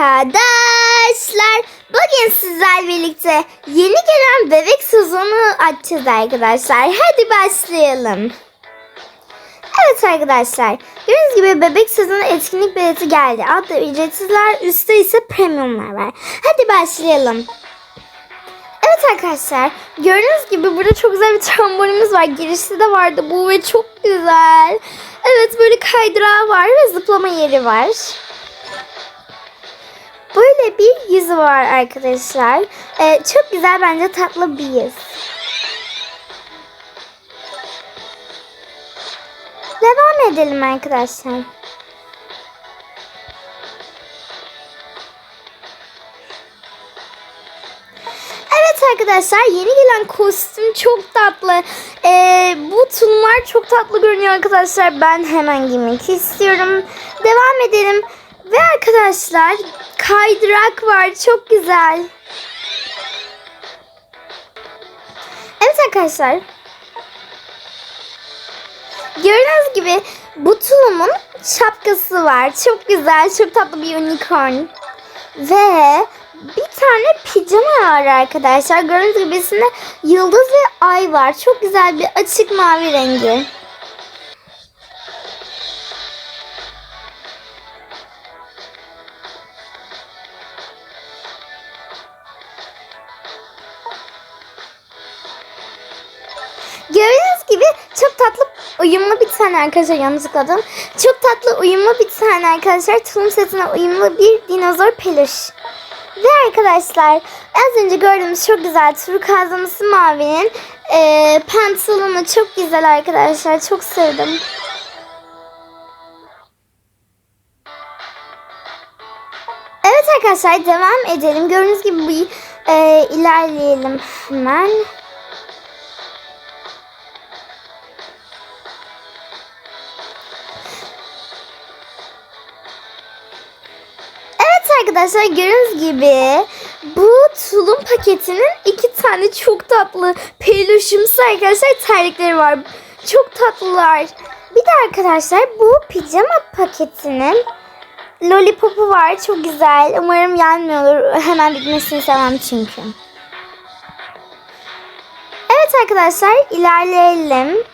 arkadaşlar. Bugün sizler birlikte yeni gelen bebek sezonu açacağız arkadaşlar. Hadi başlayalım. Evet arkadaşlar. Gördüğünüz gibi bebek sezonu etkinlik bileti geldi. Altta ücretsizler, üstte ise premiumlar var. Hadi başlayalım. Evet arkadaşlar. Gördüğünüz gibi burada çok güzel bir trambolimiz var. Girişte de vardı bu ve çok güzel. Evet böyle kaydırağı var ve zıplama yeri var. Böyle bir yüzü var arkadaşlar. Ee, çok güzel bence tatlı bir yüz. Devam edelim arkadaşlar. Arkadaşlar yeni gelen kostüm çok tatlı. Ee, bu tulumlar çok tatlı görünüyor arkadaşlar. Ben hemen giymek istiyorum. Devam edelim. Ve arkadaşlar kaydırak var. Çok güzel. Evet arkadaşlar. Gördüğünüz gibi bu tulumun şapkası var. Çok güzel, çok tatlı bir unicorn. Ve bir tane pijama var arkadaşlar. Gördüğünüz gibi içinde yıldız ve ay var. Çok güzel bir açık mavi rengi. Çok tatlı uyumlu bir tane arkadaşlar yanlış tıkladım. Çok tatlı uyumlu bir tane arkadaşlar tulum setine uyumlu bir dinozor peluş. Ve arkadaşlar az önce gördüğümüz çok güzel turkuazımsı mavinin e, pantolonu çok güzel arkadaşlar. Çok sevdim. Evet arkadaşlar devam edelim. Gördüğünüz gibi bir e, ilerleyelim hemen. Arkadaşlar gördüğünüz gibi bu tulum paketinin iki tane çok tatlı peluşumsu arkadaşlar terlikleri var. Çok tatlılar. Bir de arkadaşlar bu pijama paketinin lollipopu var. Çok güzel. Umarım yanmıyordur. Hemen bitmesini istemem çünkü. Evet arkadaşlar ilerleyelim.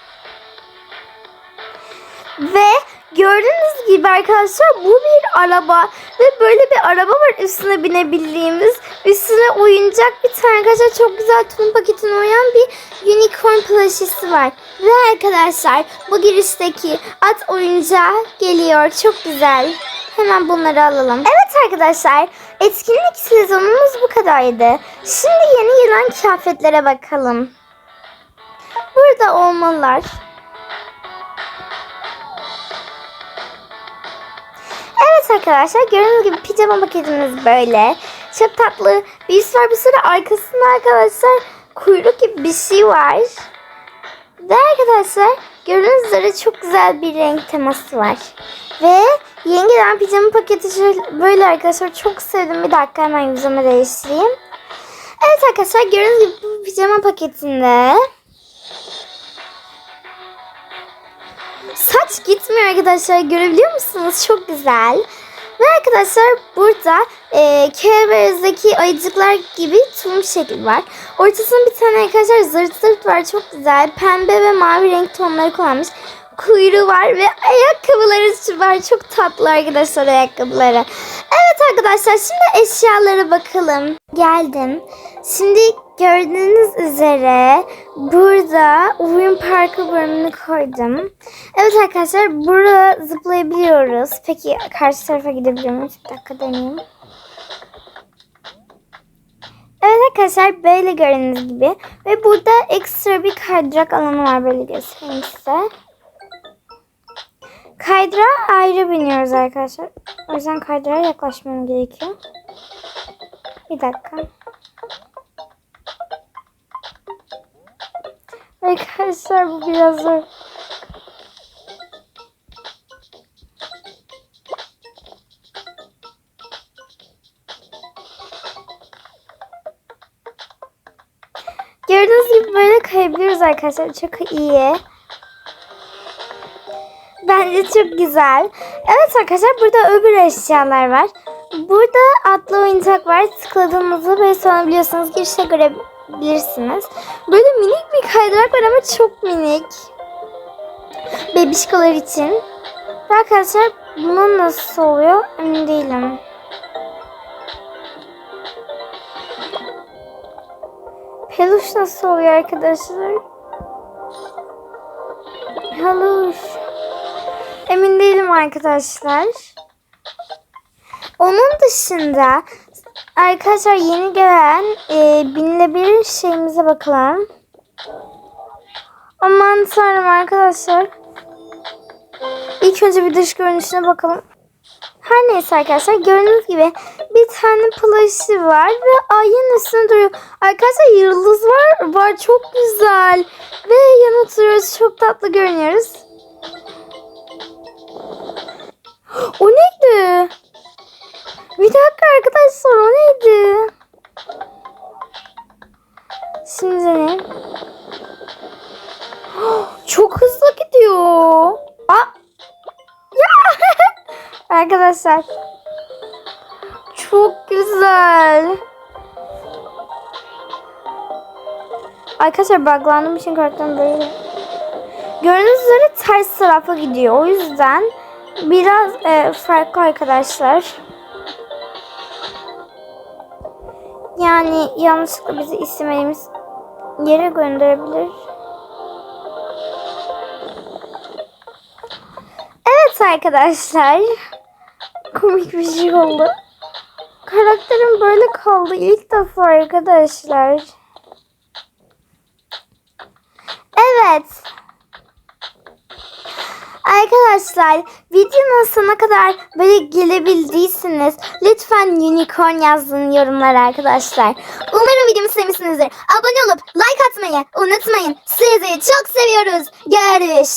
Ve gördüğünüz gibi arkadaşlar bu bir araba ve böyle bir araba var üstüne binebildiğimiz. Üstüne oyuncak bir tane arkadaşlar çok güzel tulum paketine uyan bir unicorn plushisi var. Ve arkadaşlar bu girişteki at oyuncağı geliyor. Çok güzel. Hemen bunları alalım. Evet arkadaşlar etkinlik sezonumuz bu kadardı. Şimdi yeni gelen kıyafetlere bakalım. Burada olmalılar. Arkadaşlar gördüğünüz gibi pijama paketimiz böyle. Çok tatlı bir var. Bir sürü arkasında arkadaşlar kuyruk gibi bir şey var. Ve arkadaşlar gördüğünüz üzere çok güzel bir renk teması var. Ve yeni gelen pijama paketi böyle arkadaşlar çok sevdim. Bir dakika hemen yüzümü değiştireyim. Evet arkadaşlar gördüğünüz gibi bu pijama paketinde Saç gitmiyor arkadaşlar. Görebiliyor musunuz? Çok güzel. Ve arkadaşlar burada e, Kerberz'deki ayıcıklar gibi tulum şekli var. Ortasında bir tane arkadaşlar zırt zırt var. Çok güzel. Pembe ve mavi renk tonları kullanmış. Kuyruğu var ve ayakkabıları var. Çok tatlı arkadaşlar ayakkabıları. Evet arkadaşlar şimdi eşyalara bakalım. Geldim. Şimdi gördüğünüz üzere burada oyun parkı bölümünü koydum. Evet arkadaşlar burada zıplayabiliyoruz. Peki karşı tarafa gidebiliyor muyuz? Bir dakika deneyeyim. Evet arkadaşlar böyle gördüğünüz gibi. Ve burada ekstra bir kaydırak alanı var böyle göstereyim size. Kaydırağa ayrı biniyoruz arkadaşlar. O yüzden kaydırağa yaklaşmam gerekiyor. Bir dakika. Arkadaşlar bu biraz. Gördüğünüz gibi böyle kayabiliyoruz arkadaşlar. Çok iyi. Bence çok güzel. Evet arkadaşlar burada öbür eşyalar var. Burada atlı oyuncak var. Tıkladığınızda böyle sonabiliyorsunuz. Girişe görebilirsiniz. Böyle minik bir kaydırak var ama çok minik. Bebişkolar için. Arkadaşlar bunun nasıl oluyor emin değilim. Peluş nasıl oluyor arkadaşlar? Peluş. Emin değilim arkadaşlar. Onun dışında arkadaşlar yeni gelen e, binilebilir şeyimize bakalım. Aman tanrım arkadaşlar. İlk önce bir dış görünüşüne bakalım. Her neyse arkadaşlar gördüğünüz gibi bir tane plaşı var ve ayın üstünde duruyor. Arkadaşlar yıldız var, var çok güzel. Ve yan oturuyoruz çok tatlı görünüyoruz. O neydi? Bir dakika arkadaşlar o neydi? Şimdi ne? Çok hızlı gidiyor. Aa! Ya! arkadaşlar. Çok güzel. Arkadaşlar buglandığım için karakterim böyle. Gördüğünüz üzere ters tarafa gidiyor. O yüzden biraz e, farklı arkadaşlar. Yani yanlışlıkla bizi istemediğimiz yere gönderebilir. Evet arkadaşlar. Komik bir şey oldu. Karakterim böyle kaldı ilk defa arkadaşlar. Evet. Arkadaşlar videonun sonuna kadar böyle gelebildiyseniz lütfen unicorn yazın yorumlara arkadaşlar. Umarım videomu sevmişsinizdir. Abone olup like atmayı unutmayın. Sizi çok seviyoruz. Görüşürüz.